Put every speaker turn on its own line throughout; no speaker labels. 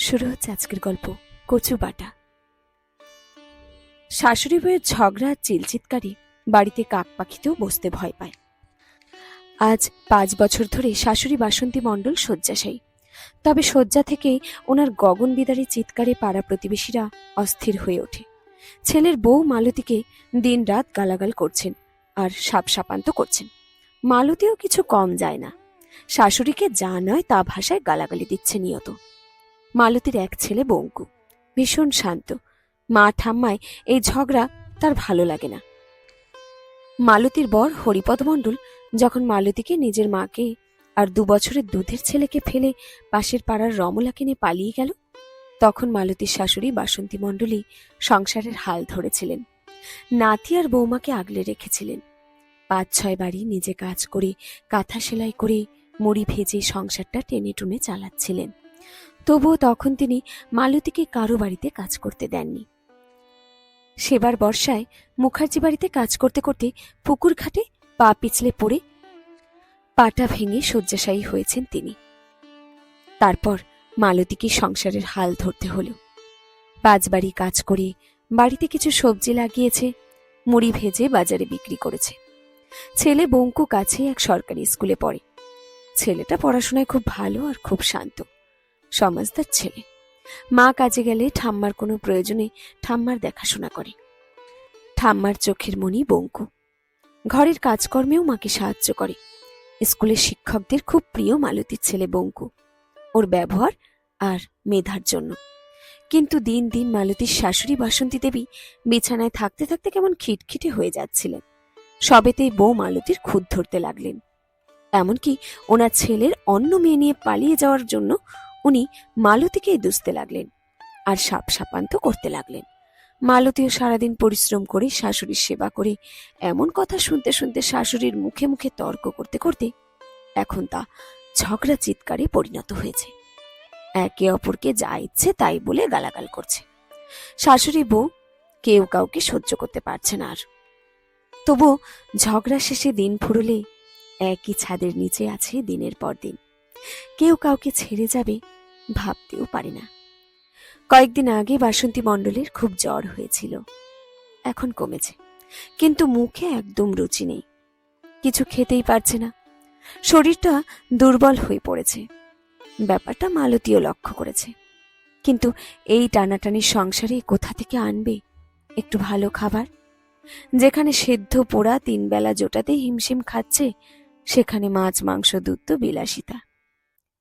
শুরু হচ্ছে আজকের গল্প, কচু বাটা। শাশুড়ি বইয়ের ঝগড়া, চিলচিৎকারে বাড়িতে কাক পাখিতেও বসতে ভয় পায়। আজ পাঁচ বছর ধরে শাশুড়ি বাসন্তী মণ্ডল শয্যাশায়ী। তবে শয্যা থেকে ওনার গগন বিদারী চিৎকারে পাড়া প্রতিবেশীরা অস্থির হয়ে ওঠে। ছেলের বউ মালতীকে দিন রাত গালাগাল করছেন আর সাপ সাপান্ত করছেন। মালতীও কিছু কম যায় না। শাশুড়িকে যা নয় তা ভাষায় গালাগালি দিচ্ছে নিয়ত। মালতীর এক ছেলে বঙ্কু। ভীষণ শান্ত। মা ঠাম্মায় এই ঝগড়া তার ভালো লাগে না। মালতীর বর হরিপদ মণ্ডল যখন মালতীকে নিজের মাকে আর দু বছরের দুধের ছেলেকে ফেলে পাশের পাড়ার রমলাকে নিয়ে পালিয়ে গেল, তখন মালতীর শাশুড়ি বাসন্তী মণ্ডলী সংসারের হাল ধরেছিলেন। নাতি আর বৌমাকে আগলে রেখেছিলেন। পাঁচ ছয় বাড়ি নিজে কাজ করে, কাঁথা সেলাই করে, মুড়ি ভেজে সংসারটা টেনে টুনে চালাচ্ছিলেন। তবুও তখন তিনি মালতীকে কারও বাড়িতে কাজ করতে দেননি। সেবার বর্ষায় মুখার্জি বাড়িতে কাজ করতে করতে পুকুর ঘাটে পা পিছলে পড়ে পাটা ভেঙে শয্যাশায়ী হয়েছেন তিনি। তারপর মালতীকে সংসারের হাল ধরতে হলো। বাজবাড়ি কাজ করে বাড়িতে কিছু সবজি লাগিয়েছে, মুড়ি ভেজে বাজারে বিক্রি করেছে। ছেলে বঙ্কু কাছে এক সরকারি স্কুলে পড়ে। ছেলেটা পড়াশোনায় খুব ভালো আর খুব শান্ত। সমাজদার ছেলে। মা কাজে গেলে ঠাম্মার কোনো প্রয়োজনে ঠাম্মার দেখাশোনা করে। ঠাম্মার চোখের মনি বঙ্কু। ঘরের কাজকর্মেও মাকে সাহায্য করে। স্কুলের শিক্ষকদের খুব প্রিয় মালতীর ছেলে বঙ্কু। ওর ব্যবহার আর মেধার জন্য। কিন্তু দিন দিন মালতীর শাশুড়ি বাসন্তী দেবী বিছানায় থাকতে থাকতে কেমন খিটখিটে হয়ে যাচ্ছিলেন। সবেতেই বউ মালতীর খুদ ধরতে লাগলেন। এমনকি ওনার ছেলের অন্য মেয়ে নিয়ে পালিয়ে যাওয়ার জন্য উনি মালতীকেই দুষতে লাগলেন আর সাপ সাপান্ত করতে লাগলেন। মালতীও সারাদিন পরিশ্রম করে শাশুড়ির সেবা করে এমন কথা শুনতে শুনতে শাশুড়ির মুখে মুখে তর্ক করতে করতে এখন তা ঝগড়া চিৎকারে পরিণত হয়েছে। একে অপরকে যা ইচ্ছে তাই বলে গালাগাল করছে। শাশুড়ি বউ কেউ কাউকে সহ্য করতে পারছে না আর। তবু ঝগড়া শেষে দিন ফুরলে একই ছাদের নিচে আছে দিনের পর দিন। কেউ কাউকে ছেড়ে যাবে ভাবতেও পারে না। কয়েকদিন আগে বাসন্তী মণ্ডলের খুব জ্বর হয়েছিল। এখন কমেছে। কিন্তু মুখে একদম রুচি নেই। কিছু খেতেই পারছে না। শরীরটা দুর্বল হয়ে পড়েছে। ব্যাপারটা মালতীও লক্ষ্য করেছে। কিন্তু এই টানাটানির সংসারে কোথা থেকে আনবে? একটু ভালো খাবার? যেখানে সেদ্ধ পোড়া তিন বেলা জোটাতে হিমশিম খাচ্ছে, সেখানে মাছ, মাংস, দুধ তো বিলাসিতা।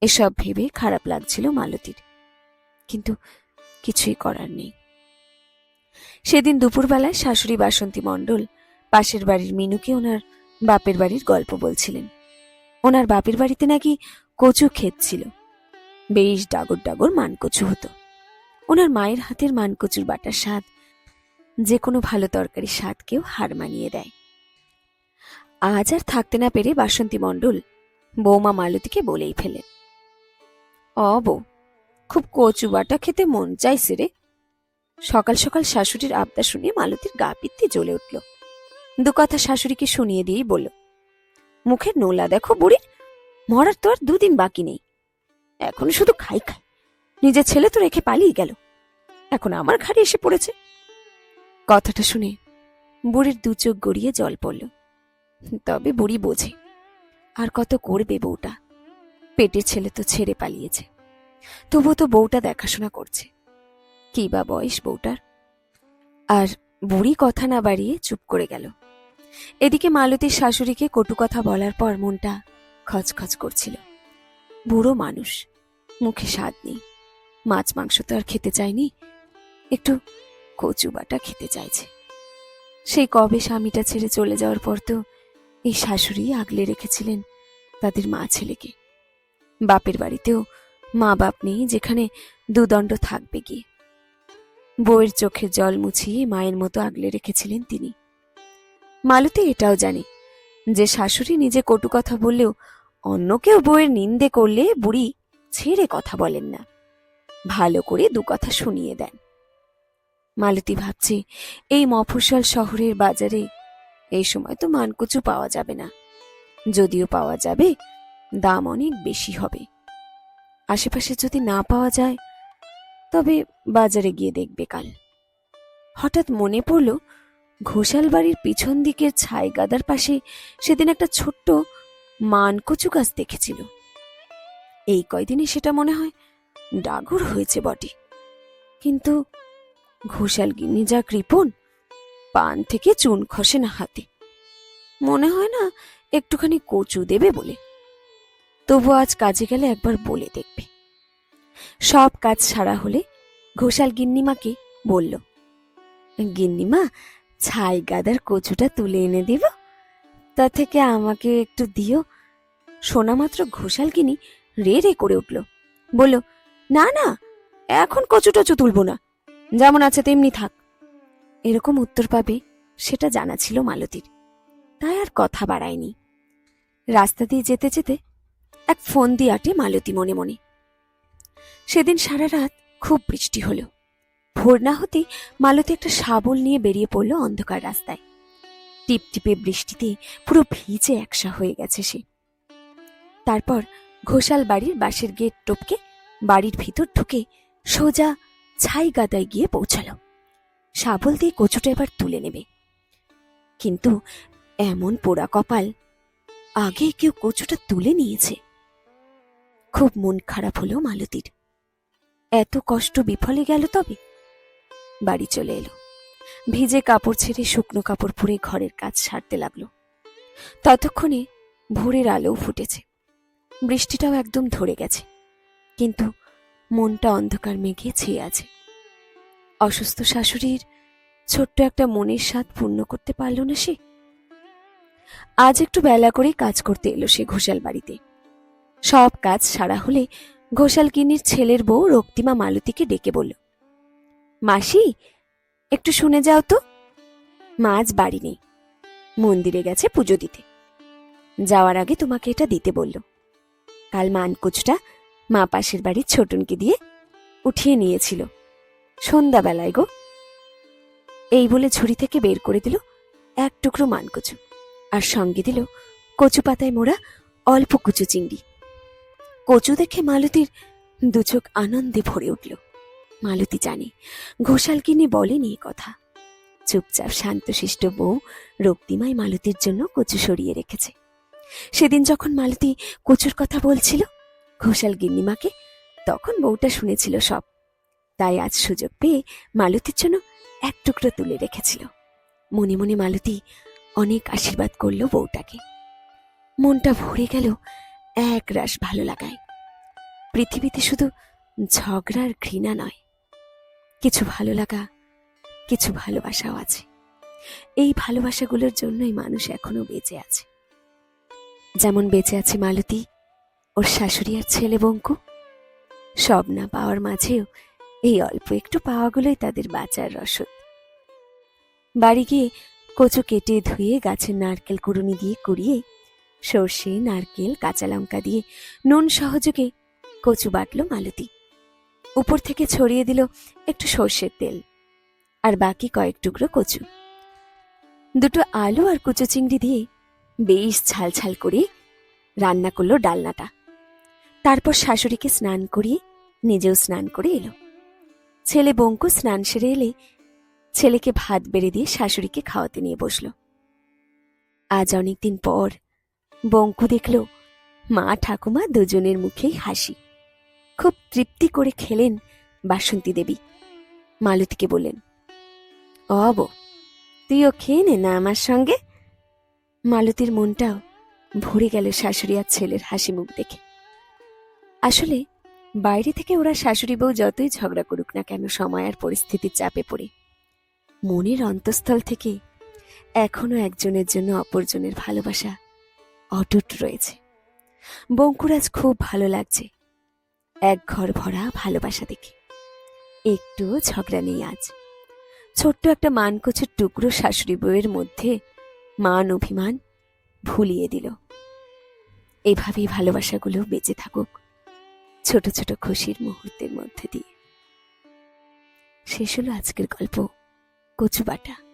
এসব ভেবে খারাপ লাগছিল মালতীর। কিন্তু কিছুই করার নেই। সেদিন দুপুরবেলায় শাশুড়ি বাসন্তী মণ্ডল পাশের বাড়ির মিনুকে ওনার বাপের বাড়ির গল্প বলছিলেন। ওনার বাপের বাড়িতে নাকি কচু ক্ষেত ছিল। বেশ ডাগর ডাগর মানকচু হতো। ওনার মায়ের হাতের মানকচুর বাটার স্বাদ যে কোনো ভালো তরকারি স্বাদকেও হার মানিয়ে দেয়। আজ আর থাকতে না পেরে বাসন্তী মণ্ডল বৌমা মালতীকে বলেই ফেলেন। অ বউ খুব কচু বাটা খেতে মন চাইছে রে। সকাল সকাল শাশুড়ির আবদা শুনে মালতীর গা পিত্তি জ্বলে উঠল। দু কথা শাশুড়িকে শুনিয়ে দিয়েই বলল, মুখের নোলা দেখো বুড়ির মরার তো আর দুদিন বাকি নেই। এখন শুধু খাই খাই, নিজের ছেলে তো রেখে পালিয়ে গেল, এখন আমার ঘাড়ে এসে পড়েছে। কথাটা শুনে বুড়ির দু চোখ গড়িয়ে জল পড়ল। তবে বুড়ি বোঝে, আর কত করবে বউটা? পেটের ছেলে তো ছেড়ে পালিয়েছে। তবুও তো বউটা দেখাশোনা করছে। কি বা বয়স বউটার? আর বুড়ি কথা না বাড়িয়ে চুপ করে গেল। এদিকে মালতীর শাশুড়িকে কটু কথা বলার পর মনটা খচখচ করছিল। বুড়ো মানুষ, মুখে স্বাদ নেই। মাছ মাংস তো আর খেতে চায়নি, একটু কচু বাটা খেতে চাইছে। সেই কবে স্বামীটা ছেড়ে চলে যাওয়ার পর তো এই শাশুড়ি আগলে রেখেছিলেন তাদের মা ছেলেকে। বাপের বাড়িতেও মা বাপ নেই যেখানে দুদণ্ড থাকবে গিয়ে বউয়ের চোখের জল মুছিয়ে মায়ের মতো আগলে রেখেছিলেন তিনি। মালতী এটাও জানে যে শাশুড়ি নিজে কটু কথা বললেও অন্য কেউ বউয়ের নিন্দে করলে বুড়ি ছেড়ে কথা বলেন না। ভালো করে দু কথা শুনিয়ে দেন। মালতী ভাবছে, এই মফস্বল শহরের বাজারে এই সময় তো মানকুচু পাওয়া যাবে না। যদিও পাওয়া যাবে দাম অনেক বেশি হবে। আশেপাশে যদি না পাওয়া যায়, তবে বাজারে গিয়ে দেখবে কাল। হঠাৎ মনে পড়ল, ঘোষাল বাড়ির পিছন দিকের ছাই গাদার পাশে সেদিন একটা ছোট্ট মানকচু গাছ দেখেছিল। এই কয়দিনে সেটা মনে হয় ডাগর হয়েছে বটে। কিন্তু ঘোষাল গিন্নি যা কৃপণ, পান থেকে চুন খসে না হাতে। মনে হয় না একটুখানি কচু দেবে বলে। তবু আজ কাজে গেলে একবার বলে দেখবে। সব কাজ ছাড়া হলে ঘোষাল গিন্নিমাকে বলল, গিন্নিমা, ছাই গাদার কচুটা তুলে এনে দিব। তা থেকে আমাকে একটু দিও। শোনামাত্র ঘোষাল গিনি রে রে করে উঠল, বলল, না না, এখন কচু টচু তুলবো না। যেমন আছে তেমনি থাক। এরকম উত্তর পাবে সেটা জানা ছিল মালতীর। তাই আর কথা বাড়ায়নি। রাস্তা দিয়ে যেতে যেতে এক ফোন দিয়ে আটে মালতী মনে মনে। সেদিন সারা রাত খুব বৃষ্টি হলো। ভোর না হতেই মালতী একটা শাবল নিয়ে বেরিয়ে পড়ল অন্ধকার রাস্তায়। টিপ টিপে বৃষ্টিতে পুরো ভিজে একসা হয়ে গেছে সে। তারপর ঘোষাল বাড়ির বাঁশের গেট টপকে বাড়ির ভিতর ঢুকে সোজা ছাই গাদায় গিয়ে পৌঁছালো। শাবল দিয়ে কচুটা এবার তুলে নেবে। কিন্তু এমন পোড়া কপাল আগে কেউ কচুটা তুলে নিয়েছে। খুব মন খারাপ হলো মালতীর। এত কষ্ট বিফলে গেল তবে। বাড়ি চলে এলো। ভিজে কাপড় ছেড়ে শুকনো কাপড় পরে ঘরের কাজ সারতে লাগল। ততক্ষণে ভোরের আলো ফুটেছে। বৃষ্টিটাও একদম ধরে গেছে। কিন্তু মনটা অন্ধকার মেঘে ছেয়ে আছে। অসুস্থ শাশুড়ির ছোট্ট একটা মনের স্বাদ পূর্ণ করতে পারল না সে। আজ একটু বেলা করেই কাজ করতে এলো সে ঘোষাল বাড়িতে। সব কাজ সারা হলে ঘোষাল কিনির ছেলের বউ রক্তিমা মালতীকে ডেকে বলল, মাসি, একটু শুনে যাও তো। মা আজ বাড়ি নেই। মন্দিরে গেছে পুজো দিতে। যাওয়ার আগে তোমাকে এটা দিতে বলল। কাল মানকুচটা মা পাশের বাড়ির ছোটনকে দিয়ে উঠিয়ে নিয়েছিল। সন্ধ্যাবেলায় গো। এই বলে ঝুড়ি থেকে বের করে দিল এক টুকরো মানকচু। আর সঙ্গে দিল কচু পাতায় মোড়া অল্প কুচু চিংড়ি। কচু দেখে মালতীর দুচোখ আনন্দে ভরে উঠল। মালতী জানে ঘোষাল কিনে বলেনি কথা। চুপচাপ শান্তশিষ্ট বউ রক্তিমাই মালতীর জন্য কচু সরিয়ে রেখেছে। সেদিন যখন মালতী কচুর কথা বলছিল, ঘোষাল গিন্নিমাকে, তখন বউটা শুনেছিল সব। তাই আজ সুযোগ পেয়ে মালতীর জন্য এক টুকরো তুলে রেখেছিল। মনে মনে মালতী অনেক আশীর্বাদ করল বউটাকে। মনটা ভরে গেল এক রাস ভালো লাগায়। পৃথিবীতে শুধু ঝগড়ার ঘৃণা নয়, কিছু ভালো লাগা, কিছু ভালোবাসাও আছে। এই ভালোবাসাগুলোর জন্যই মানুষ এখনও বেঁচে আছে। যেমন বেঁচে আছে মালতী, ওর শাশুড়ি আর ছেলে বঙ্কু। সব না পাওয়ার মাঝেও এই অল্প একটু পাওয়াগুলোই তাদের বাঁচার রসদ। বাড়ি গিয়ে কচু কেটে ধুয়ে গাছের নারকেল কুড়ুনি দিয়ে কুড়িয়ে, সর্ষে, নারকেল, কাঁচা লঙ্কা দিয়ে নুন সহযোগে কচু বাটল মালতী। উপর থেকে ছড়িয়ে দিল একটু সর্ষের তেল আর বাকি কয়েক টুকরো কচু। দুটো আলু আর কুচো চিংড়ি দিয়ে বেশ ঝাল ঝাল করে রান্না করল ডালনাটা। তারপর শাশুড়িকে স্নান করিয়ে, নিজেও স্নান করে এলো। ছেলে বঙ্কু স্নান সেরে এলে ছেলেকে ভাত বেড়ে দিয়ে শাশুড়িকে খাওয়াতে নিয়ে বসল। আজ অনেকদিন পর বঙ্কু দেখল মা ঠাকুমা দুজনের মুখেই হাসি। খুব তৃপ্তি করে খেলেন বাসন্তী দেবী। মালতীকে বললেন, অব, তুইও খেয়ে নে না আমার সঙ্গে? মালতীর মনটাও ভরে গেল শাশুড়ি আর ছেলের হাসি মুখ দেখে। আসলে বাইরে থেকে ওরা শাশুড়ি বউ যতই ঝগড়া করুক না কেন সময় আর পরিস্থিতির চাপে পড়ে। মনের অন্তঃস্থল থেকে এখনও একজনের জন্য অপরজনের ভালোবাসা অটুট রয়েছে। বঙ্কুরাজ খুব ভালো লাগছে। এক ঘর ভরা ভালোবাসা দেখে। একটু ঝগড়া নেই আজ। ছোট্ট একটা মানকচুর টুকরো শাশুড়ি বউয়ের মধ্যে মান অভিমান ভুলিয়ে দিল। এভাবেই ভালোবাসাগুলো বেঁচে থাকুক ছোট ছোট খুশির মুহূর্তের মধ্যে দিয়ে। শেষ হলো আজকের গল্প। কচু বাটা